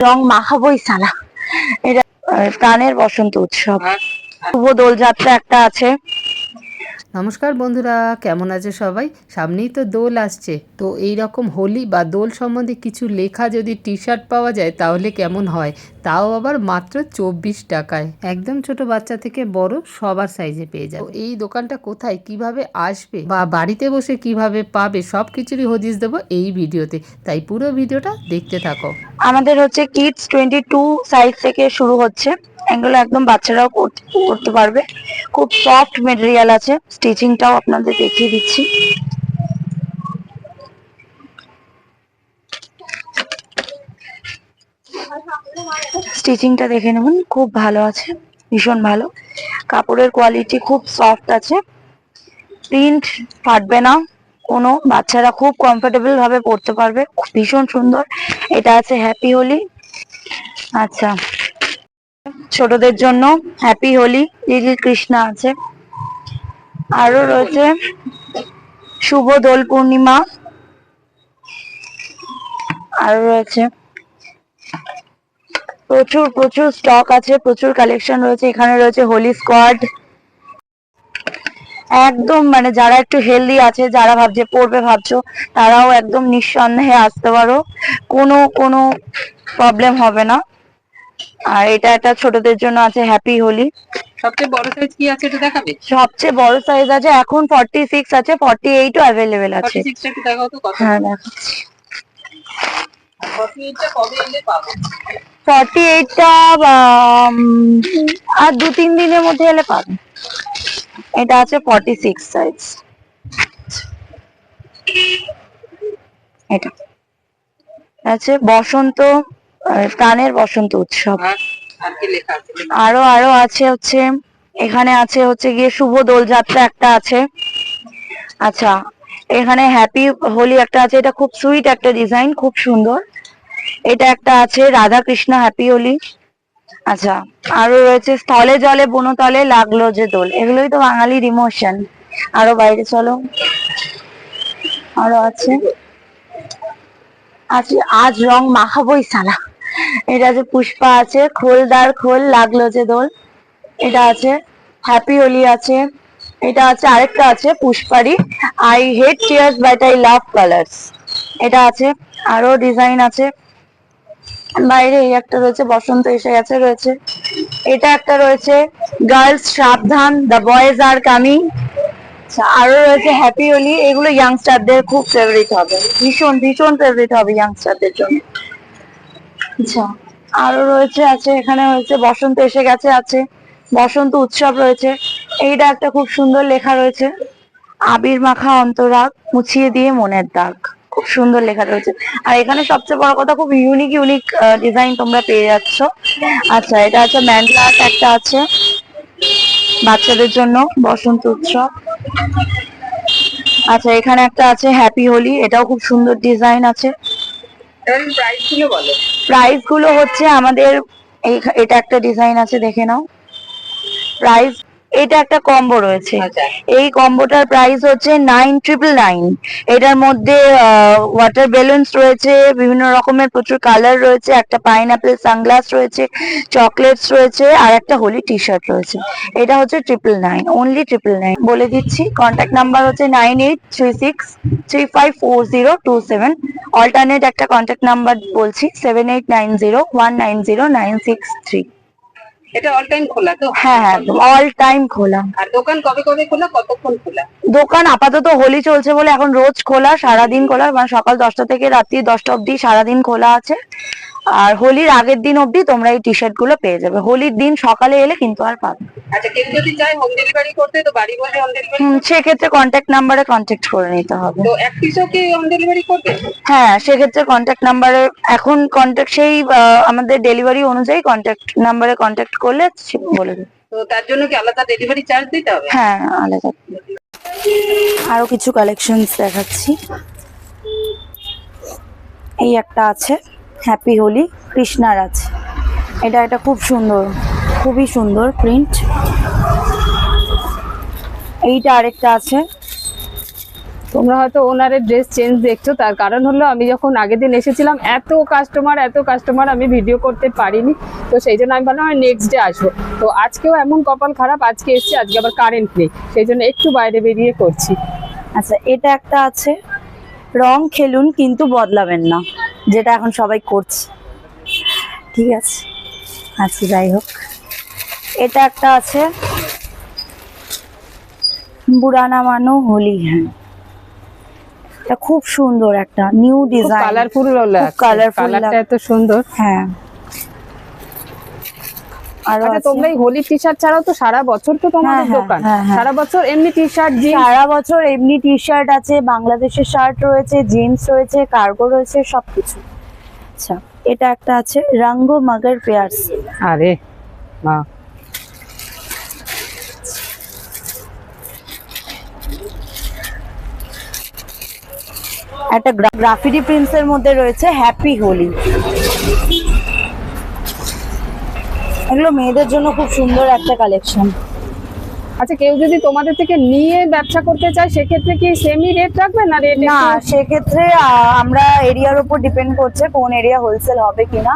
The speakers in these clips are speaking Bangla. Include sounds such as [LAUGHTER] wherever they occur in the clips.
রং মাখাবই সালা। এটা কানের প্রাণের বসন্ত উৎসব। শুভ দোলযাত্রা একটা আছে। নমস্কার বন্ধুরা, কেমন আছে সবাই? সামনেই তো দোল আসছে। তো এই রকম হোলি বা দোল সম্বন্ধে কিছু লেখা যদি টি শার্ট পাওয়া যায়, তাহলে কেমন হয়? তাও আবার মাত্র চব্বিশ টাকায়। একদম ছোট বাচ্চা থেকে বড় সবার সাইজে পেয়ে যাবে। এই দোকানটা কোথায়? কীভাবে আসবে? বা বাড়িতে বসে কীভাবে পাবে? সব কিছুরই হদিস দেবো এই ভিডিওতে। তাই পুরো ভিডিওটা দেখতে থাকো। আমাদের হচ্ছে কিডস টোয়েন্টি টু সাইজ থেকে শুরু হচ্ছে। এগুলো একদম বাচ্চারাও করতে পারবে। খুব সফট মেটেরিয়াল আছে। স্টিচিংটাও আপনাদের দেখিয়ে দিচ্ছি। স্টিচিংটা দেখে নেবেন, খুব ভালো আছে, ভীষণ ভালো। কাপড়ের কোয়ালিটি খুব সফট আছে। প্রিন্ট ফাটবে না। কোনো বাচ্চারা খুব কমফোর্টেবল ভাবে পড়তে পারবে। ভীষণ সুন্দর। এটা আছে হ্যাপি হোলি আচ্ছা। ছোটদের জন্য হ্যাপি হোলি লিটিল কৃষ্ণা আছে। আরও রয়েছে শুভ দোল পূর্ণিমা। আরও রয়েছে প্রচুর প্রচুর স্টক আছে, প্রচুর কালেকশন রয়েছে। এখানে রয়েছে হোলি স্কোয়াড একদম মানে যারা একটু হেলদি আছে, যারা ভাবছে, পড়বে ভাবছ, তারাও একদম নিঃসন্দেহে আসতে পারো। কোনো কোনো প্রবলেম হবে না। আর এটা একটা ছোটদের জন্য আছে হ্যাপি হোলি সবচেয়ে বড় সাইজ কি আছে এটা দেখাবে? সবচেয়ে বড় সাইজ আছে এখন ফর্টি সিক্স আছে ফর্টি এইটও অ্যাভেলেবেল আছে। ফর্টি সিক্সটা একটু দেখাও তো কত হ্যাঁ দেখাচ্ছি। ফর্টি এইটটা কবে এলে পাবো? ফর্টি এইটটা আর দু তিন দিনের মধ্যে এলে পাবে। এটা আছে ফর্টি সিক্স সাইজ এটা আছে বসন্ত প্রাণের বসন্ত উৎসব। আর আর আছে? হচ্ছে এখানে আছে হচ্ছে গিয়ে শুভ দোলযাত্রা একটা আছে। আচ্ছা এখানে হ্যাপি হোলি একটা আছে এটা খুব সুইট একটা ডিজাইন খুব সুন্দর। এটা একটা আছে রাধা কৃষ্ণ হ্যাপি হোলি আচ্ছা আরও রয়েছে স্থলে জলে বনতলে লাগল যে দোল। এগুলোই তো বাঙালির ইমোশন আরও বাইরে চলো। আরও আছে। আজ আজ রং মাখাবই সালা। এটা আছে পুষ্পা আছে খোলদার খোল লাগল যে দোল। এটা আছে হ্যাপি হোলি আছে। এটা আছে, আরেকটা আছে, পুষ্পারি। I hate tears but I love colours এটা আছে, আরও ডিজাইন আছে। বাইরে এই একটা রয়েছে, বসন্ত এসে গেছে, রয়েছে। এটা একটা রয়েছে গার্লস সাবধান দ্য বয়েজ আর কামিং আরও রয়েছে হ্যাপি হোলি এগুলো ইয়াংস্টারদের খুব ফেভারিট হবে। ভীষণ ভীষণ ফেভারিট হবে ইয়াংস্টারদের জন্য। আচ্ছা আরও রয়েছে, আছে, এখানে হয়েছে, বসন্ত এসে গেছে, আছে, বসন্ত উৎসব রয়েছে, এইটা একটা খুব সুন্দর লেখা রয়েছে, আবির মাখা অন্তরাগ, মুছিয়ে দিয়ে মনের দাগ, খুব সুন্দর লেখা রয়েছে, আর এখানে সবচেয়ে বড় কথা, খুব ইউনিক ইউনিক ডিজাইন তোমরা পেয়ে যাচ্ছ আচ্ছা এটা আছে ম্যান্ডলা একটা আছে, বাচ্চাদের জন্য বসন্ত উৎসব আচ্ছা এখানে একটা আছে হ্যাপি হোলি এটাও খুব সুন্দর ডিজাইন আছে প্রাইস বলো। প্রাইসগুলো হচ্ছে আমাদের এটা একটা ডিজাইন আছে দেখে নাও। প্রাইস এটা একটা কম্বো রয়েছে। আচ্ছা। এই কম্বোটার প্রাইস হচ্ছে নাইন ট্রিপল নাইন এটার মধ্যে ওয়াটার বেলুনস রয়েছে বিভিন্ন রকমের প্রচুর কালার রয়েছে একটা পাইনাপেল সানগ্লাস রয়েছে চকলেটস রয়েছে আর একটা হোলি টি শার্ট রয়েছে। এটা হচ্ছে triple nine only triple nine বলে দিচ্ছি কন্ট্যাক্ট নাম্বার হচ্ছে nine eight three six three five four zero two seven alternate একটা কন্ট্যাক্ট নাম্বার বলছি seven eight nine zero one nine zero nine six three এটা অল টাইম খোলা তো? হ্যাঁ হ্যাঁ অল টাইম খোলা। আর দোকান কবে কবে খোলা কতক্ষণ খোলা? দোকান আপাতত হোলি চলছে বলে এখন রোজ খোলা সারাদিন খোলা। মানে সকাল দশটা থেকে রাত্রি দশটা অবধি সারাদিন খোলা আছে। আর হোলির আগের দিন অবধি তোমরা এই টি শার্টগুলো পেয়ে যাবে। হোলির দিন সকালে এলে কিন্তু আর পাবে আচ্ছা কেউ যদি চায় হোম ডেলিভারি করতে তো বাড়ি বসে হোম ডেলিভারি সেক্ষেত্রে কন্ট্যাক্ট নাম্বারে কন্ট্যাক্ট করে নিতে হবে। তো এক পিসও কি হোম ডেলিভারি করবে? হ্যাঁ সেক্ষেত্রে কন্ট্যাক্ট নাম্বারে এখন কন্ট্যাক্ট সেই আমাদের ডেলিভারি অনুযায়ী কন্ট্যাক্ট নাম্বারে কন্ট্যাক্ট করলে সে বলে দেবে। তো তার জন্য কি আলাদা ডেলিভারি চার্জ দিতে হবে? হ্যাঁ আলাদা। আরও কিছু কালেকশনস দেখাচ্ছি। এই একটা আছে। হ্যাপি হোলি কৃষ্ণার আছে এটা একটা খুব সুন্দর খুবই সুন্দর প্রিন্ট এইটা আরেকটা আছে। তোমরা হয়তো ওনারের ড্রেস চেঞ্জ দেখছ তার কারণ হলো আমি যখন আগের দিন এসেছিলাম এত কাস্টমার এত কাস্টমার আমি ভিডিও করতে পারিনি। তো সেই জন্য আমি ভাবলাম নেক্সট ডে আসব। তো আজকেও এমন কপাল খারাপ আজকে এসেছি আজকে আবার কারেন্ট নেই। সেই জন্য একটু বাইরে বেরিয়ে করছি। আচ্ছা এটা একটা আছে। রং খেলুন কিন্তু বদলাবেন না। যেটা এখন সবাই করছে। ঠিক আছে? আচ্ছা যাই হোক। এটা একটা আছে। বুড়ানা মানো হোলি হ্যাঁ এটা খুব সুন্দর একটা নিউ ডিজাইন কালারফুল লাগ- এত সুন্দর। হ্যাঁ। আরও আচ্ছা আছে। তোমরা এই হোলি টি শার্ট ছাড়াও তো সারা বছর তো তোমাদের হ্যাঁ, হ্যাঁ, দোকান। হ্যাঁ। সারা বছর এমনি টি শার্ট সারা বছর এমনি টি শার্ট আছে বাংলাদেশের শার্ট রয়েছে জিন্স রয়েছে কার্গো রয়েছে সবকিছু। আচ্ছা এটা একটা আছে রঙ্গো মাগার পেয়ার্স আরে মা। একটা গ্রাফিটি প্রিন্টস এর মধ্যে রয়েছে হ্যাপি হোলি এগুলো মেয়েদের জন্য খুব সুন্দর একটা কালেকশন আচ্ছা কেউ যদি তোমাদের থেকে নিয়ে ব্যবসা করতে চায় সেক্ষেত্রে কি সেমি রেট রাখবে না রেট না সেক্ষেত্রে আমরা এরিয়ার উপর ডিপেন্ড করছে কোন এরিয়া হোলসেল হবে কিনা।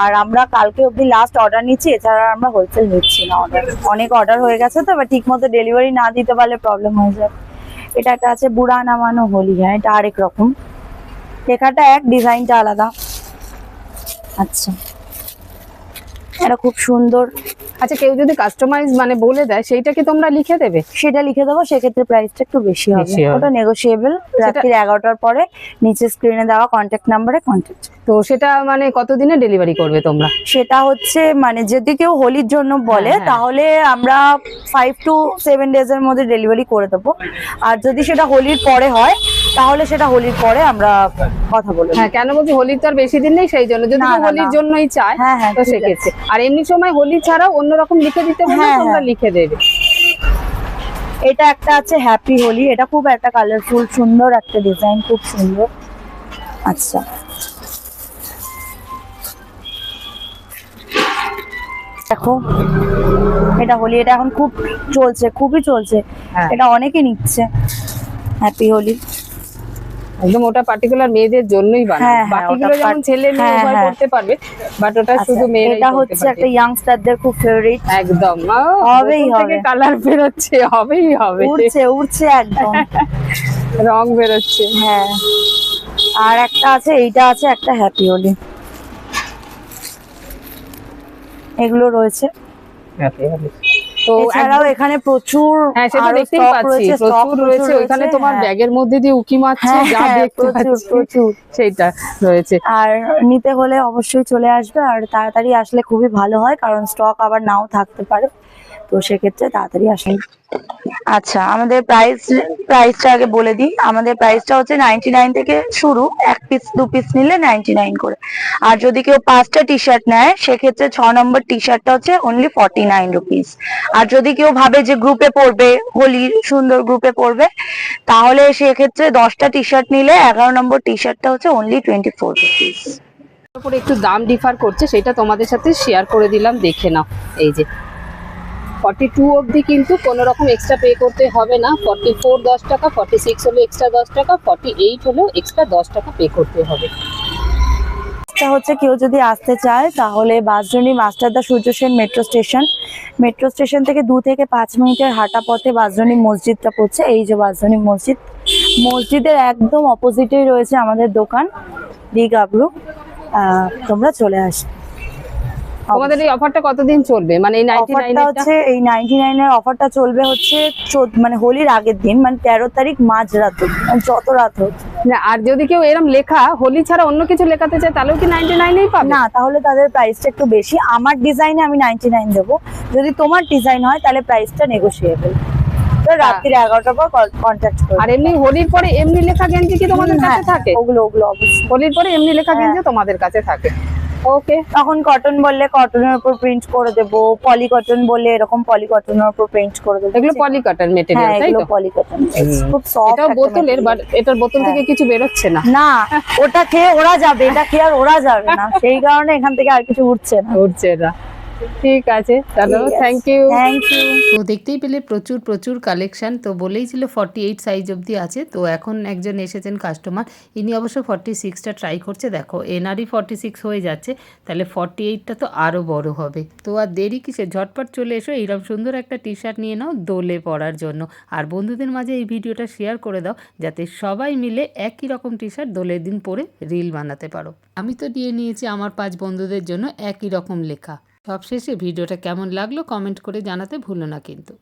আর আমরা কালকে অবধি লাস্ট অর্ডার নিচ্ছি এছাড়া আমরা হোলসেল নিচ্ছি না অর্ডার অনেক অর্ডার হয়ে গেছে তো এবার ঠিক মতো ডেলিভারি না দিতে পারলে প্রবলেম হয়ে যাবে এটা একটা আছে বুড়া নামানো হোলি হ্যাঁ এটা আরেক রকম। লেখাটা এক ডিজাইনটা আলাদা। আচ্ছা। এটা খুব সুন্দর। আচ্ছা কেউ যদি কাস্টমাইজ মানে বলে দেয় সেইটা কি তোমরা লিখে দেবে? সেটা লিখে দেবো সেক্ষেত্রে প্রাইসটা একটু বেশি হবে। ওটা নেগোসিয়েবল রাত্রির এগারোটার পরে নিচে স্ক্রিনে দেওয়া কন্ট্যাক্ট নাম্বারে কন্ট্যাক্ট তো সেটা মানে কতদিনে ডেলিভারি করবে তোমরা? সেটা হচ্ছে মানে যদি কেউ হোলির জন্য বলে হ্যাঁ, হ্যাঁ। তাহলে আমরা ফাইভ টু সেভেন ডেজ এর মধ্যে ডেলিভারি করে দেবো। আর যদি সেটা হোলির পরে হয় তাহলে সেটা হোলির পরে আমরা কথা বলব হ্যাঁ কেন বলছি হোলির তো আর বেশি দিন নেই সেই জন্য। যদি হোলির জন্যই চায় হ্যাঁ, হ্যাঁ, তো সেক্ষেত্রে। আর এমনি সময় হোলি ছাড়াও অন্যরকম লিখে দিতে হ্যাঁ, তোমরা হ্যাঁ। লিখে দেবে। এটা একটা আছে হ্যাপি হোলি এটা খুব একটা কালারফুল সুন্দর একটা ডিজাইন খুব সুন্দর। আচ্ছা। দেখো এটা হোলি এটা এখন খুব চলছে খুবই চলছে। এটা অনেকে নিচ্ছে হ্যাপি হোলি একদম ওটা পার্টিকুলার মেয়েদের জন্যই হ্যাঁ, বানায় হ্যাঁ, বাকিগুলো যেমন ছেলে মেয়ে হ্যাঁ, উভয় হ্যাঁ। করতে পারবে বাট ওটা আচ্ছা, শুধু মেয়েরাই এটা হচ্ছে একটা ইয়াংস্টারদের খুব ফেভারিট একদম হবেই হবে। কালার বেরোচ্ছে হবেই হবে। উড়ছে উড়ছে একদম। [LAUGHS] রং বেরোচ্ছে। হ্যাঁ। আর একটা আছে এইটা আছে একটা হ্যাপি হোলি এগুলো রয়েছে। তো এছাড়াও এখানে প্রচুর হ্যাঁ সেটা দেখতেই পাচ্ছি। রয়েছে, stock প্রচুর রয়েছে। ওইখানে তোমার হ্যাঁ। ব্যাগের মধ্যে দিয়ে উকি মারছে হ্যাঁ, যা দেখতে পাচ্ছি। রয়েছে। আর নিতে হলে অবশ্যই চলে আসবে আর তাড়াতাড়ি আসলে খুবই ভালো হয় কারণ স্টক আবার নাও থাকতে পারে। তো সেক্ষেত্রে তাড়াতাড়ি আসেন। আচ্ছা আমাদের প্রাইস প্রাইসটা আগে বলে দিই। আমাদের প্রাইসটা হচ্ছে নাইনটি নাইন থেকে শুরু। এক পিস দু পিস নিলে নাইনটি নাইন করে। আর যদি কেউ পাঁচটা টি শার্ট নেয়, সেক্ষেত্রে ছ নম্বর টি শার্টটা হচ্ছে অনলি ফর্টি নাইন রুপিস আর যদি কেউ ভাবে যে গ্রুপে পড়বে হোলির সুন্দর গ্রুপে পড়বে তাহলে সেক্ষেত্রে দশটা টি শার্ট নিলে এগারো নম্বর টি শার্টটা হচ্ছে অনলি টোয়েন্টি ফোর রুপিস একটু দাম ডিফার করছে, সেটা তোমাদের সাথে শেয়ার করে দিলাম, দেখে নাও। এই যে ফর্টি টু অবধি কিন্তু কোনো রকম এক্সট্রা পে করতে হবে না। ফর্টি ফোর দশ টাকা ফর্টি সিক্স হলে এক্সট্রা দশ টাকা ফর্টি এইট হলেও এক্সট্রা দশ টাকা পে করতে হবে। হচ্ছে কেউ যদি আসতে চায়, তাহলে বাসজনী মাস্টারদা Surya Sen metro station metro station থেকে দু থেকে পাঁচ মিনিটের হাঁটা পথে বাসজনী মসজিদটা পড়ছে। এই যে বাসজনী মসজিদ, মসজিদের একদম অপোজিটেই রয়েছে আমাদের দোকান গাবরু তোমরা চলে আসো তোমাদের এই অফারটা কতদিন চলবে? মানে এই নাইনটি অফারটা হচ্ছে এই নাইনটি নাইনের অফারটা চলবে হচ্ছে মানে হোলির আগের দিন মানে তেরো তারিখ মাঝ রাত মানে যত রাত না আর যদি কেউ এরম লেখা হোলি ছাড়া অন্য কিছু লেখাতে চায় তাহলেও কি নাইনটি নাইনেই পাবে? না তাহলে তাদের প্রাইসটা একটু বেশি। আমার ডিজাইনে আমি নাইনটি নাইন দেবো। যদি তোমার ডিজাইন হয় তাহলে প্রাইসটা নেগোসিয়েবল তো রাত্রির এগারোটার পর কন্ট্যাক্ট করবে। আর এমনি হোলির পরে এমনি লেখা গেঞ্জি কি তোমাদের কাছে হ্যাঁ, থাকে? ওগুলো ওগুলো অবশ্যই। হোলির পরে এমনি লেখা হ্যাঁ। গেঞ্জি তোমাদের কাছে থাকে। ওকে তখন কটন বললে কটনের উপর প্রিন্ট করে দেব পলি কটন বললে এরকম পলি কটনের উপর প্রিন্ট করে দেবো। এগুলো পলি কটন হ্যাঁ মেটেরিয়াল তাই এগুলো তো? পলি কটন খুব সফট এটা বোতলের বাট এটার বোতল থেকে কিছু কিছু বেরোচ্ছে না। না ওটা খেয়ে ওরা যাবে এটা খেয়ে আর ওরা যাবে না। [LAUGHS] সেই কারণে এখান থেকে আর কিছু উঠছে না। উঠছে না। ঠিক আছে চলো থ্যাংক ইউ থ্যাংক ইউ তো দেখতেই পেলে প্রচুর প্রচুর কালেকশন তো বলেই ছিল ফর্টি এইট সাইজ অবধি আছে। তো এখন একজন এসেছেন কাস্টমার ইনি অবশ্য ফর্টি সিক্সটা ট্রাই করছে। দেখো এনারই ফর্টি সিক্স হয়ে যাচ্ছে। তাহলে ফর্টি এইটটা তো আরও বড় হবে। তো আর দেরি কিসে ঝটপট চলে এসো এইরকম সুন্দর একটা টি শার্ট নিয়ে নাও দোলে পরার জন্য। আর বন্ধুদের মাঝে এই ভিডিওটা শেয়ার করে দাও যাতে সবাই মিলে একই রকম টি শার্ট দোলের দিন পরে রিল বানাতে পারো। আমি তো দিয়ে নিয়েছি আমার পাঁচ বন্ধুদের জন্য একই রকম লেখা। সবশেষে ভিডিওটা কেমন লাগল কমেন্ট করে জানাতে ভুলো না কিন্তু।